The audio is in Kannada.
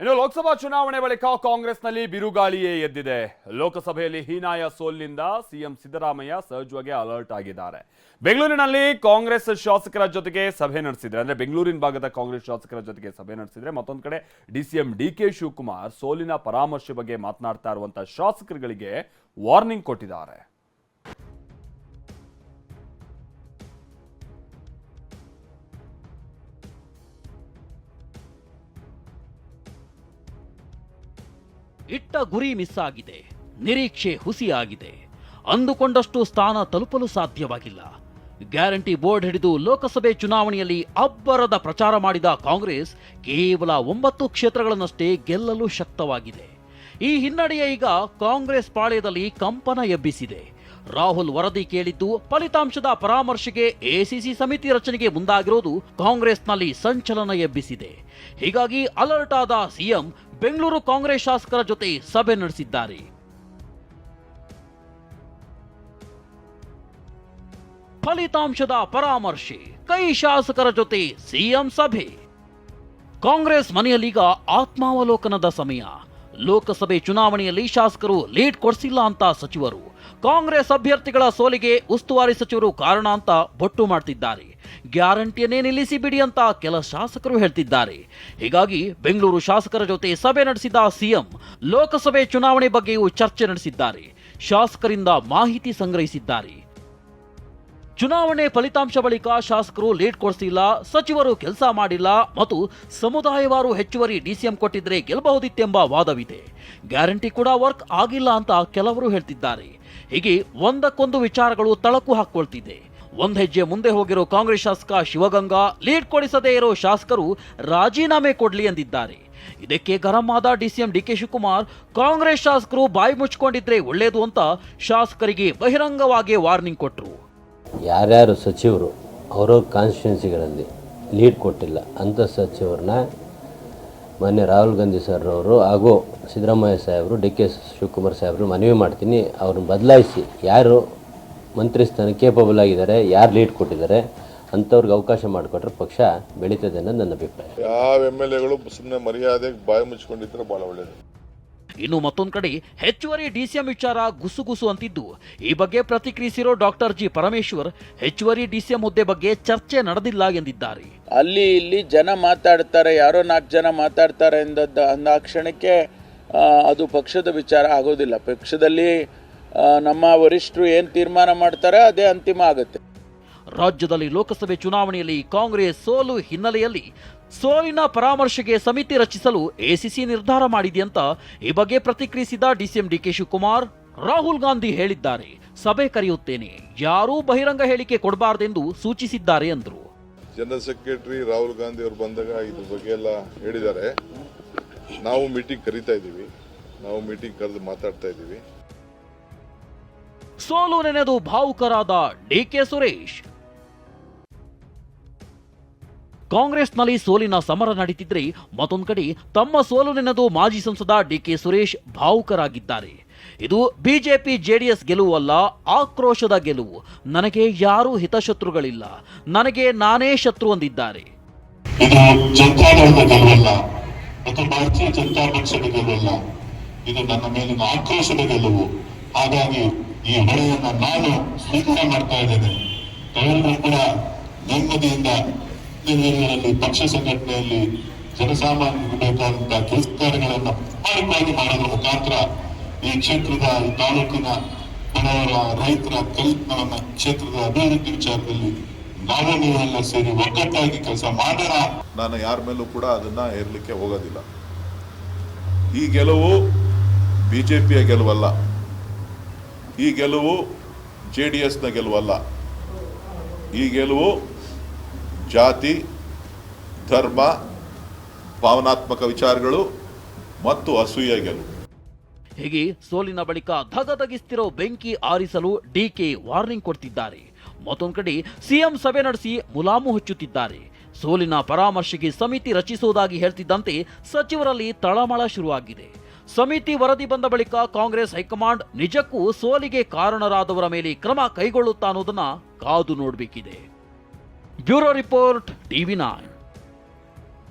ಇನ್ನು ಲೋಕಸಭಾ ಚುನಾವಣೆ ಬಳಿಕ ಕಾಂಗ್ರೆಸ್ನಲ್ಲಿ ಬಿರುಗಾಳಿಯೇ ಎದ್ದಿದೆ. ಲೋಕಸಭೆಯಲ್ಲಿ ಹೀನಾಯ ಸೋಲಿನಿಂದ ಸಿಎಂ ಸಿದ್ದರಾಮಯ್ಯ ಸಹಜವಾಗಿ ಅಲರ್ಟ್ ಆಗಿದ್ದಾರೆ. ಬೆಂಗಳೂರಿನಲ್ಲಿ ಕಾಂಗ್ರೆಸ್ ಶಾಸಕರ ಜೊತೆಗೆ ಸಭೆ ನಡೆಸಿದ್ರೆ, ಅಂದ್ರೆ ಬೆಂಗಳೂರಿನ ಭಾಗದ ಕಾಂಗ್ರೆಸ್ ಶಾಸಕರ ಜೊತೆಗೆ ಸಭೆ ನಡೆಸಿದ್ರೆ, ಮತ್ತೊಂದು ಕಡೆ D C M D K Shivakumar ಸೋಲಿನ ಪರಾಮರ್ಶೆ ಬಗ್ಗೆ ಮಾತನಾಡ್ತಾ ಇರುವಂತಹ ಶಾಸಕರುಗಳಿಗೆ ವಾರ್ನಿಂಗ್ ಕೊಟ್ಟಿದ್ದಾರೆ. ಇಟ್ಟ ಗುರಿ ಮಿಸ್ ಆಗಿದೆ ನಿರೀಕ್ಷೆ ಹುಸಿಯಾಗಿದೆ. ಅಂದುಕೊಂಡಷ್ಟು ಸ್ಥಾನ ತಲುಪಲು ಸಾಧ್ಯವಾಗಿಲ್ಲ. ಗ್ಯಾರಂಟಿ ಬೋರ್ಡ್ ಹಿಡಿದು ಲೋಕಸಭೆ ಚುನಾವಣೆಯಲ್ಲಿ ಅಬ್ಬರದ ಪ್ರಚಾರ ಮಾಡಿದ ಕಾಂಗ್ರೆಸ್ ಕೇವಲ ಒಂಬತ್ತು ಕ್ಷೇತ್ರಗಳನ್ನಷ್ಟೇ ಗೆಲ್ಲಲು ಶಕ್ತವಾಗಿದೆ. ಈ ಹಿನ್ನಡೆಯ ಈಗ ಕಾಂಗ್ರೆಸ್ ಪಾಳ್ಯದಲ್ಲಿ ಕಂಪನ ಎಬ್ಬಿಸಿದೆ. ರಾಹುಲ್ ವರದಿ ಕೇಳಿದ್ದು ಫಲಿತಾಂಶದ ಪರಾಮರ್ಶೆಗೆ ಎಸಿಸಿ ಸಮಿತಿ ರಚನೆಗೆ ಮುಂದಾಗಿರೋದು ಕಾಂಗ್ರೆಸ್ನಲ್ಲಿ ಸಂಚಲನ ಎಬ್ಬಿಸಿದೆ. ಹೀಗಾಗಿ ಅಲರ್ಟ್ ಆದ ಸಿಎಂ ಬೆಂಗಳೂರು ಕಾಂಗ್ರೆಸ್ ಶಾಸಕರ ಜೊತೆ ಸಭೆ ನಡೆಸಿದ್ದಾರೆ. ಫಲಿತಾಂಶದ ಪರಾಮರ್ಶೆ, ಕೈ ಶಾಸಕರ ಜೊತೆ ಸಿಎಂ ಸಭೆ. ಕಾಂಗ್ರೆಸ್ ಮನೆಯಲ್ಲೀಗ ಆತ್ಮಾವಲೋಕನದ ಸಮಯ. ಲೋಕಸಭೆ ಚುನಾವಣೆಯಲ್ಲಿ ಶಾಸಕರು ಲೀಡ್ ಕೊಡಿಸಿಲ್ಲ ಅಂತ ಸಚಿವರು. ಕಾಂಗ್ರೆಸ್ ಅಭ್ಯರ್ಥಿಗಳ ಸೋಲಿಗೆ ಉಸ್ತುವಾರಿ ಸಚಿವರು ಕಾರಣ ಅಂತ ಬೊಟ್ಟು ಮಾಡ್ತಿದ್ದಾರೆ. ಗ್ಯಾರಂಟಿಯನ್ನೇ ನಿಲ್ಲಿಸಿ ಬಿಡಿ ಅಂತ ಕೆಲ ಶಾಸಕರು ಹೇಳ್ತಿದ್ದಾರೆ. ಹೀಗಾಗಿ ಬೆಂಗಳೂರು ಶಾಸಕರ ಜೊತೆ ಸಭೆ ನಡೆಸಿದ ಸಿಎಂ ಲೋಕಸಭೆ ಚುನಾವಣೆ ಬಗ್ಗೆಯೂ ಚರ್ಚೆ ನಡೆಸಿದ್ದಾರೆ. ಶಾಸಕರಿಂದ ಮಾಹಿತಿ ಸಂಗ್ರಹಿಸಿದ್ದಾರೆ. ಚುನಾವಣೆ ಫಲಿತಾಂಶ ಬಳಿಕ ಶಾಸಕರು ಲೀಡ್ ಕೊಡಿಸಿಲ್ಲ, ಸಚಿವರು ಕೆಲಸ ಮಾಡಿಲ್ಲ ಮತ್ತು ಸಮುದಾಯವಾರು ಹೆಚ್ಚುವರಿ ಡಿಸಿಎಂ ಕೊಟ್ಟಿದ್ರೆ ಗೆಲ್ಲಬಹುದಿತ್ತೆಂಬ ವಾದವಿದೆ. ಗ್ಯಾರಂಟಿ ಕೂಡ ವರ್ಕ್ ಆಗಿಲ್ಲ ಅಂತ ಕೆಲವರು ಹೇಳ್ತಿದ್ದಾರೆ. ಹೀಗೆ ಒಂದಕ್ಕೊಂದು ವಿಚಾರಗಳು ತಳಕು ಹಾಕೊಳ್ತಿದೆ. ಒಂದ್ ಹೆಜ್ಜೆ ಮುಂದೆ ಹೋಗಿರೋ ಕಾಂಗ್ರೆಸ್ ಶಾಸಕ ಶಿವಗಂಗಾ ಲೀಡ್ ಕೊಡಿಸದೇ ಇರೋ ಶಾಸಕರು ರಾಜೀನಾಮೆ ಕೊಡ್ಲಿ ಎಂದಿದ್ದಾರೆ. ಇದಕ್ಕೆ ಗರಂ ಆದ ಡಿಸಿಎಂ ಡಿಕೆ ಶಿವಕುಮಾರ್, ಕಾಂಗ್ರೆಸ್ ಶಾಸಕರು ಬಾಯಿ ಮುಚ್ಕೊಂಡಿದ್ರೆ ಒಳ್ಳೇದು ಅಂತ ಶಾಸಕರಿಗೆ ಬಹಿರಂಗವಾಗಿ ವಾರ್ನಿಂಗ್ ಕೊಟ್ಟರು ಯಾರ್ಯಾರು ಸಚಿವರು ಅವರ ಕಾನ್ಸ್ಟಿಟ್ಯೂನ್ಸಿಗಳಲ್ಲಿ ಲೀಡ್ ಕೊಟ್ಟಿಲ್ಲ ಅಂಥ ಸಚಿವರನ್ನ ಮೊನ್ನೆ ರಾಹುಲ್ ಗಾಂಧಿ ಸರ್ ಅವರು ಹಾಗೂ ಸಿದ್ದರಾಮಯ್ಯ ಸಾಹೇಬರು ಡಿ ಕೆ ಶಿವಕುಮಾರ್ ಸಾಹೇಬರು ಮನವಿ ಮಾಡ್ತೀನಿ. ಅವ್ರನ್ನ ಬದಲಾಯಿಸಿ ಯಾರು ಮಂತ್ರಿ ಸ್ಥಾನ ಕೇಪಬಲ್ ಆಗಿದ್ದಾರೆ ಯಾರು ಲೀಡ್ ಕೊಟ್ಟಿದ್ದಾರೆ ಅಂಥವ್ರಿಗೆ ಅವಕಾಶ ಮಾಡಿಕೊಟ್ರೆ ಪಕ್ಷ ಬೆಳೀತದೆ ಅನ್ನೋದು ನನ್ನ ಅಭಿಪ್ರಾಯ. ಯಾವ ಎಂ ಎಲ್ ಎಗಳು ಸುಮ್ಮನೆ ಮರ್ಯಾದೆಗೆ ಬಾಯಿ ಮುಚ್ಕೊಂಡಿದ್ರೆ ಭಾಳ ಒಳ್ಳೆಯದು ಇನ್ನು ಮತ್ತೊಂದು ಕಡೆ ಹೆಚ್ಚುವರಿ ಡಿಸಿಎಂ ವಿಚಾರ ಗುಸುಗುಸು ಅಂತಿದ್ದು. ಈ ಬಗ್ಗೆ ಪ್ರತಿಕ್ರಿಯಿಸಿರೋ ಡಾಕ್ಟರ್ ಜಿ ಪರಮೇಶ್ವರ್ ಹೆಚ್ಚುವರಿ ಡಿಸಿಎಂ ಹುದ್ದೆ ಬಗ್ಗೆ ಚರ್ಚೆ ನಡೆದಿಲ್ಲ ಎಂದಿದ್ದಾರೆ. ಅಲ್ಲಿ ಇಲ್ಲಿ ಜನ ಮಾತಾಡ್ತಾರೆ, ಯಾರೋ ನಾಲ್ಕು ಜನ ಮಾತಾಡ್ತಾರೆ ಎಂದದ್ದ ಅಂದ ಕ್ಷಣಕ್ಕೆ ಅದು ಪಕ್ಷದ ವಿಚಾರ ಆಗೋದಿಲ್ಲ. ಪಕ್ಷದಲ್ಲಿ ನಮ್ಮ ವರಿಷ್ಠರು ಏನು ತೀರ್ಮಾನ ಮಾಡ್ತಾರೆ ಅದೇ ಅಂತಿಮ ಆಗುತ್ತೆ. ರಾಜ್ಯದಲ್ಲಿ ಲೋಕಸಭೆ ಚುನಾವಣೆಯಲ್ಲಿ ಕಾಂಗ್ರೆಸ್ ಸೋಲು ಹಿನ್ನೆಲೆಯಲ್ಲಿ ಸೋಲಿನ ಪರಾಮರ್ಶೆಗೆ ಸಮಿತಿ ರಚಿಸಲು ಎಸಿಸಿ ನಿರ್ಧಾರ ಮಾಡಿದೆ ಅಂತ ಈ ಬಗ್ಗೆ ಪ್ರತಿಕ್ರಿಯಿಸಿದ ಡಿಸಿಎಂ ಡಿಕೆ ಶಿವಕುಮಾರ್, ರಾಹುಲ್ ಗಾಂಧಿ ಹೇಳಿದ್ದಾರೆ. ಸಭೆ ಕರೆಯುತ್ತೇನೆ. ಯಾರೂ ಬಹಿರಂಗ ಹೇಳಿಕೆ ಕೊಡಬಾರದೆಂದು ಸೂಚಿಸಿದ್ದಾರೆ ಎಂದರು ಜನರಲ್ ಸೆಕ್ರೆಟರಿ ರಾಹುಲ್ ಗಾಂಧಿ ಅವರು ಬಂದಾಗ ಇದ್ರ ಬಗ್ಗೆ ಎಲ್ಲ ಹೇಳಿದ್ದಾರೆ. ನಾವು ಮೀಟಿಂಗ್ ಕರಿತಾ ಇದ್ದೀವಿ. ನಾವು ಮೀಟಿಂಗ್ ಕರೆದು ಮಾತಾಡ್ತಾ ಇದ್ದೀವಿ. ಸೋಲು ನೆನೆದು ಭಾವುಕರಾದ ಡಿಕೆ ಸುರೇಶ್. ಕಾಂಗ್ರೆಸ್ನಲ್ಲಿ ಸೋಲಿನ ಸಮರ ನಡೀತಿದ್ರೆ ಮತ್ತೊಂದು ಕಡೆ ತಮ್ಮ ಸೋಲು ನೆನೆದು ಮಾಜಿ ಸಂಸದ ಡಿಕೆ ಸುರೇಶ್ ಭಾವುಕರಾಗಿದ್ದಾರೆ. ಇದು ಬಿಜೆಪಿ ಜೆಡಿಎಸ್ ಗೆಲುವಲ್ಲ, ಆಕ್ರೋಶದ ಗೆಲುವು. ನನಗೆ ಯಾರೂ ಹಿತಶತ್ರುಗಳಿಲ್ಲ. ನನಗೆ ನಾನೇ ಶತ್ರು ಅಂದಿದ್ದಾರೆ. ಇದು ನನ್ನ ಮೇಲಿನ ಆಕ್ರೋಶದ ಗೆಲುವು. ಹಾಗಾಗಿ ಈ ನಾನು ಇದ್ದೇನೆ. ಕೂಡ ಪಕ್ಷ ಸಂಘಟನೆಯಲ್ಲಿ ಜನಸಾಮಾನ್ಯರಿಗೆ ಬೇಕಾದಂತಹ ಕೆಲಸ ಕಾರ್ಯಗಳನ್ನು ಮಾಡೋದ್ರ ಮುಖಾಂತರ ಈ ಕ್ಷೇತ್ರದ ತಾಲೂಕಿನ ಬಡವರ ರೈತರ ಕಲ್ಪನ ಕ್ಷೇತ್ರದ ಅಭಿವೃದ್ಧಿ ವಿಚಾರದಲ್ಲಿ ನಾವು ಸೇರಿ ಒಗ್ಗಟ್ಟಾಗಿ ಕೆಲಸ ಮಾಡೋಣ. ನಾನು ಯಾರ ಮೇಲೂ ಕೂಡ ಅದನ್ನ ಹೇರ್ಲಿಕ್ಕೆ ಹೋಗೋದಿಲ್ಲ. ಈ ಗೆಲುವು ಬಿಜೆಪಿಯ ಗೆಲುವಲ್ಲ. ಈ ಗೆಲುವು ಜೆ ಡಿ ಎಸ್ನ ಗೆಲುವಲ್ಲ. ಈ ಗೆಲುವು ಜಾತಿ, ಧರ್ಮ, ಭಾವನಾತ್ಮಕ ವಿಚಾರಗಳು ಮತ್ತು ಅಸೂಯ ಗೆಲುವು. ಹೀಗೆ ಸೋಲಿನ ಬಳಿಕ ಧಗಧಗಿಸ್ತಿರೋ ಬೆಂಕಿ ಆರಿಸಲು ಡಿಕೆ ವಾರ್ನಿಂಗ್ ಕೊಡ್ತಿದ್ದಾರೆ. ಮತ್ತೊಂದು ಕಡೆ ಸಿಎಂ ಸಭೆ ನಡೆಸಿ ಮುಲಾಮು ಹಚ್ಚುತ್ತಿದ್ದಾರೆ. ಸೋಲಿನ ಪರಾಮರ್ಶೆಗೆ ಸಮಿತಿ ರಚಿಸುವುದಾಗಿ ಹೇಳ್ತಿದ್ದಂತೆ ಸಚಿವರಲ್ಲಿ ತಳಮಳ ಶುರುವಾಗಿದೆ. ಸಮಿತಿ ವರದಿ ಬಂದ ಬಳಿಕ ಕಾಂಗ್ರೆಸ್ ಹೈಕಮಾಂಡ್ ನಿಜಕ್ಕೂ ಸೋಲಿಗೆ ಕಾರಣರಾದವರ ಮೇಲೆ ಕ್ರಮ ಕೈಗೊಳ್ಳುತ್ತಾ ಅನ್ನೋದನ್ನ ಕಾದು ನೋಡಬೇಕಿದೆ. Bureau report TV nine.